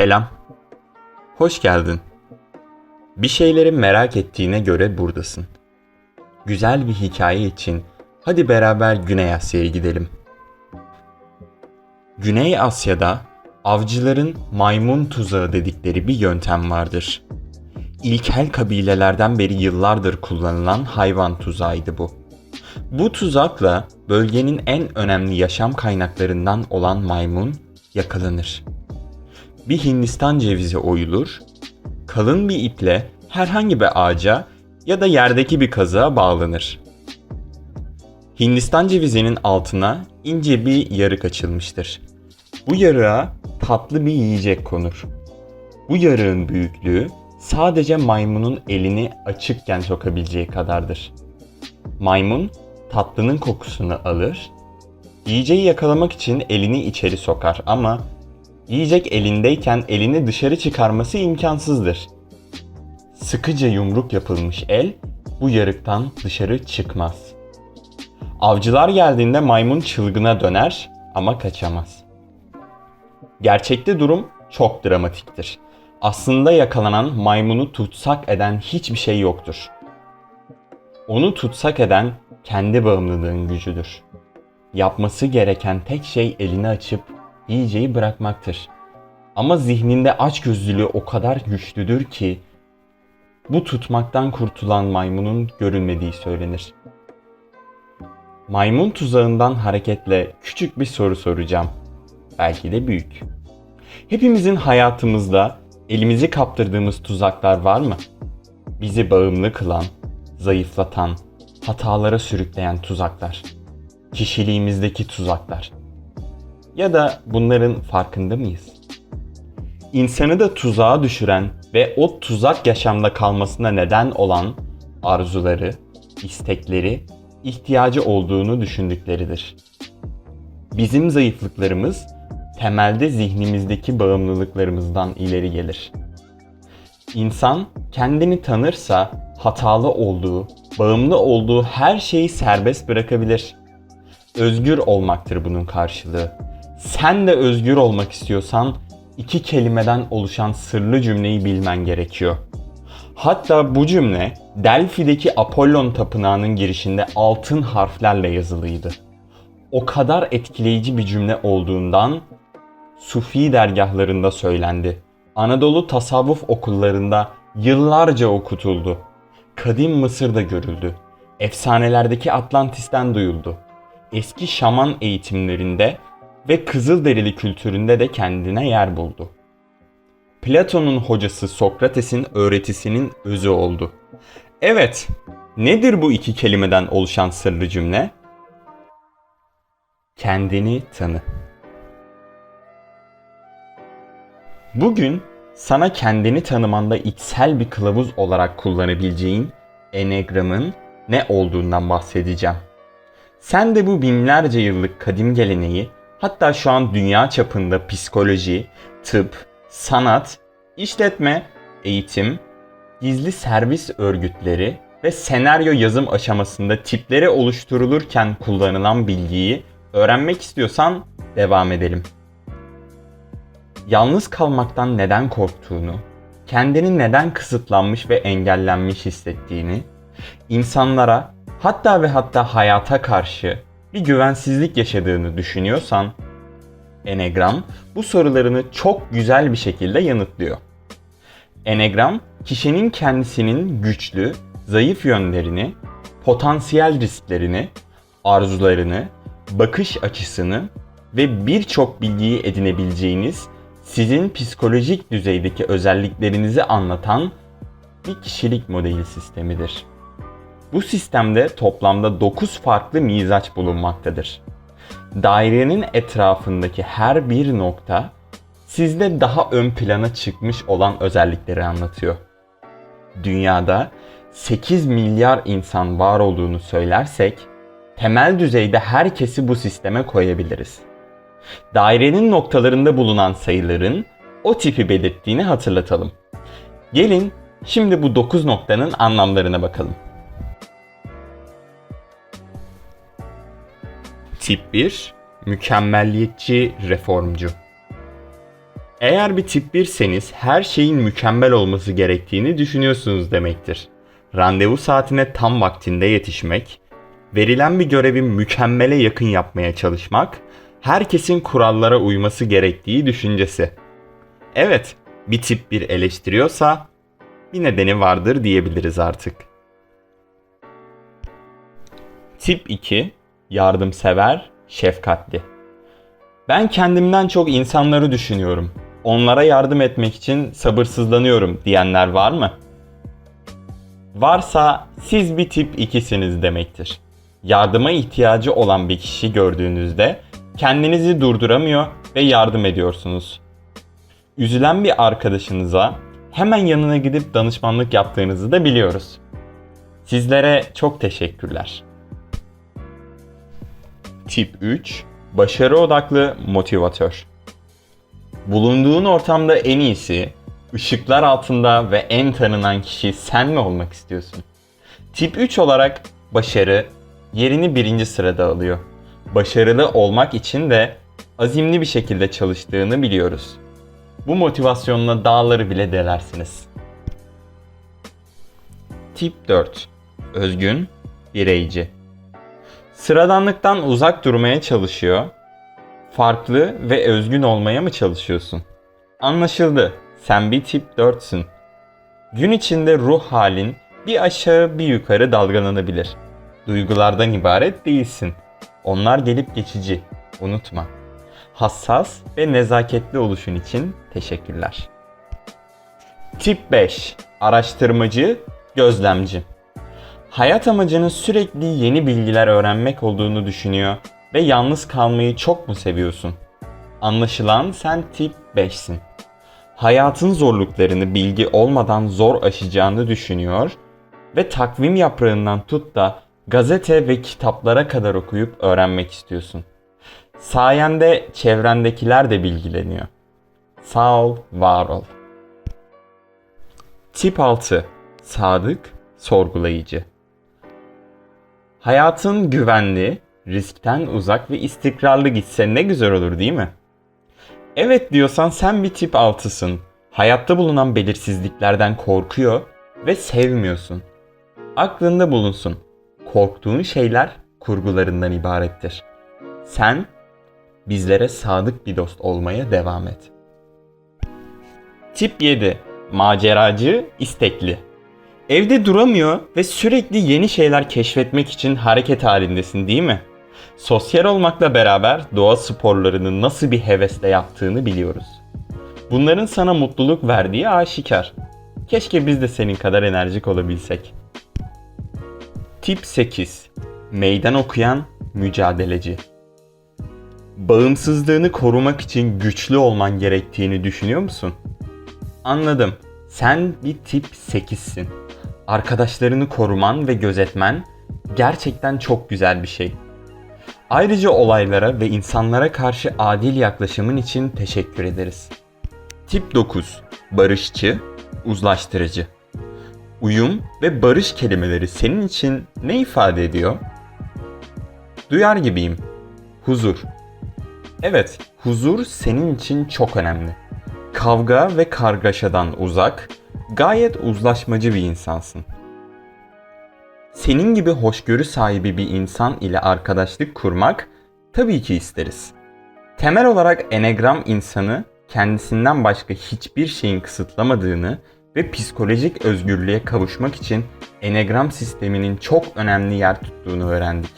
Selam. Hoş geldin. Bir şeyleri merak ettiğine göre buradasın. Güzel bir hikaye için hadi beraber Güney Asya'ya gidelim. Güney Asya'da avcıların maymun tuzağı dedikleri bir yöntem vardır. İlkel kabilelerden beri yıllardır kullanılan hayvan tuzağıydı bu. Bu tuzakla bölgenin en önemli yaşam kaynaklarından olan maymun yakalanır. Bir Hindistan cevizi oyulur, kalın bir iple herhangi bir ağaca ya da yerdeki bir kazığa bağlanır. Hindistan cevizinin altına ince bir yarık açılmıştır. Bu yarığa tatlı bir yiyecek konur. Bu yarığın büyüklüğü sadece maymunun elini açıkken sokabileceği kadardır. Maymun tatlının kokusunu alır, yiyeceği yakalamak için elini içeri sokar ama yiyecek elindeyken elini dışarı çıkarması imkansızdır. Sıkıca yumruk yapılmış el bu yarıktan dışarı çıkmaz. Avcılar geldiğinde maymun çılgına döner ama kaçamaz. Gerçekte durum çok dramatiktir. Aslında yakalanan maymunu tutsak eden hiçbir şey yoktur. Onu tutsak eden kendi bağımlılığın gücüdür. Yapması gereken tek şey elini açıp yiyeceği bırakmaktır. Ama zihninde açgözlülüğü o kadar güçlüdür ki bu tutmaktan kurtulan maymunun görünmediği söylenir. Maymun tuzağından hareketle küçük bir soru soracağım. Belki de büyük. Hepimizin hayatımızda elimizi kaptırdığımız tuzaklar var mı? Bizi bağımlı kılan, zayıflatan, hatalara sürükleyen tuzaklar. Kişiliğimizdeki tuzaklar. Ya da bunların farkında mıyız? İnsanı da tuzağa düşüren ve o tuzak yaşamda kalmasına neden olan arzuları, istekleri, ihtiyacı olduğunu düşündükleridir. Bizim zayıflıklarımız temelde zihnimizdeki bağımlılıklarımızdan ileri gelir. İnsan kendini tanırsa hatalı olduğu, bağımlı olduğu her şeyi serbest bırakabilir. Özgür olmaktır bunun karşılığı. Sen de özgür olmak istiyorsan iki kelimeden oluşan sırlı cümleyi bilmen gerekiyor. Hatta bu cümle Delphi'deki Apollon tapınağının girişinde altın harflerle yazılıydı. O kadar etkileyici bir cümle olduğundan Sufi dergahlarında söylendi. Anadolu tasavvuf okullarında yıllarca okutuldu. Kadim Mısır'da görüldü. Efsanelerdeki Atlantis'ten duyuldu. Eski şaman eğitimlerinde ve Kızılderili kültüründe de kendine yer buldu. Platon'un hocası Sokrates'in öğretisinin özü oldu. Evet, nedir bu iki kelimeden oluşan sırrı cümle? Kendini tanı. Bugün sana kendini tanımanda içsel bir kılavuz olarak kullanabileceğin Enegram'ın ne olduğundan bahsedeceğim. Sen de bu binlerce yıllık kadim geleneği hatta şu an dünya çapında psikoloji, tıp, sanat, işletme, eğitim, gizli servis örgütleri ve senaryo yazım aşamasında tipleri oluşturulurken kullanılan bilgiyi öğrenmek istiyorsan devam edelim. Yalnız kalmaktan neden korktuğunu, kendini neden kısıtlanmış ve engellenmiş hissettiğini, insanlara hatta ve hatta hayata karşı bir güvensizlik yaşadığını düşünüyorsan, Enegram bu sorularını çok güzel bir şekilde yanıtlıyor. Enegram, kişinin kendisinin güçlü, zayıf yönlerini, potansiyel risklerini, arzularını, bakış açısını ve birçok bilgiyi edinebileceğiniz sizin psikolojik düzeydeki özelliklerinizi anlatan bir kişilik modeli sistemidir. Bu sistemde toplamda 9 farklı mizaç bulunmaktadır. Dairenin etrafındaki her bir nokta sizde daha ön plana çıkmış olan özellikleri anlatıyor. Dünyada 8 milyar insan var olduğunu söylersek temel düzeyde herkesi bu sisteme koyabiliriz dairenin noktalarında bulunan sayıların o tipi belirttiğini hatırlatalım. Gelin şimdi bu 9 noktanın anlamlarına bakalım. Tip 1 Mükemmelliyetçi reformcu Eğer bir tip 1'seniz her şeyin mükemmel olması gerektiğini düşünüyorsunuz demektir. Randevu saatine tam vaktinde yetişmek, verilen bir görevi mükemmele yakın yapmaya çalışmak, herkesin kurallara uyması gerektiği düşüncesi. Evet, bir tip bir eleştiriyorsa bir nedeni vardır diyebiliriz artık. Tip 2 yardımsever, şefkatli. Ben kendimden çok insanları düşünüyorum. Onlara yardım etmek için sabırsızlanıyorum diyenler var mı? Varsa siz bir tip 2'siniz demektir. Yardıma ihtiyacı olan bir kişi gördüğünüzde kendinizi durduramıyor ve yardım ediyorsunuz. Üzülen bir arkadaşınıza hemen yanına gidip danışmanlık yaptığınızı da biliyoruz. Sizlere çok teşekkürler. Tip 3 Başarı odaklı motivatör. Bulunduğun ortamda en iyisi, ışıklar altında ve en tanınan kişi sen mi olmak istiyorsun? Tip 3 olarak başarı yerini birinci sırada alıyor. Başarılı olmak için de azimli bir şekilde çalıştığını biliyoruz. Bu motivasyonla dağları bile delersiniz. Tip 4 Özgün, bireyci. Sıradanlıktan uzak durmaya çalışıyor. Farklı ve özgün olmaya mı çalışıyorsun? Anlaşıldı. Sen bir tip 4'sün. Gün içinde ruh halin bir aşağı bir yukarı dalgalanabilir. Duygulardan ibaret değilsin. Onlar gelip geçici. Unutma. Hassas ve nezaketli oluşun için teşekkürler. Tip 5. Araştırmacı, gözlemci. Hayat amacının sürekli yeni bilgiler öğrenmek olduğunu düşünüyor ve yalnız kalmayı çok mu seviyorsun? Anlaşılan sen tip 5'sin. Hayatın zorluklarını bilgi olmadan zor aşacağını düşünüyor ve takvim yaprağından tut da gazete ve kitaplara kadar okuyup öğrenmek istiyorsun. Sayende çevrendekiler de bilgileniyor. Sağ ol, var ol. Tip 6. Sadık, sorgulayıcı. Hayatın güvenli, riskten uzak ve istikrarlı gitse ne güzel olur değil mi? Evet diyorsan sen bir tip 6'sın. Hayatta bulunan belirsizliklerden korkuyor ve sevmiyorsun. Aklında bulunsun. Korktuğun şeyler kurgularından ibarettir. Sen bizlere sadık bir dost olmaya devam et. Tip 7. Maceracı, istekli. Evde duramıyor ve sürekli yeni şeyler keşfetmek için hareket halindesin değil mi? Sosyal olmakla beraber doğa sporlarını nasıl bir hevesle yaptığını biliyoruz. Bunların sana mutluluk verdiği aşikar. Keşke biz de senin kadar enerjik olabilsek. Tip 8. Meydan okuyan mücadeleci. Bağımsızlığını korumak için güçlü olman gerektiğini düşünüyor musun? Anladım. Sen bir tip 8'sin. Arkadaşlarını koruman ve gözetmen gerçekten çok güzel bir şey. Ayrıca olaylara ve insanlara karşı adil yaklaşımın için teşekkür ederiz. Tip 9. Barışçı, uzlaştırıcı. Uyum ve barış kelimeleri senin için ne ifade ediyor? Duyar gibiyim. Huzur. Evet, huzur senin için çok önemli. Kavga ve kargaşadan uzak, gayet uzlaşmacı bir insansın. Senin gibi hoşgörü sahibi bir insan ile arkadaşlık kurmak tabii ki isteriz. Temel olarak enegram insanı kendisinden başka hiçbir şeyin kısıtlamadığını ve psikolojik özgürlüğe kavuşmak için enegram sisteminin çok önemli yer tuttuğunu öğrendik.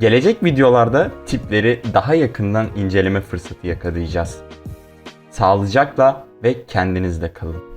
Gelecek videolarda tipleri daha yakından inceleme fırsatı yakalayacağız. Sağlıcakla ve kendinizde kalın.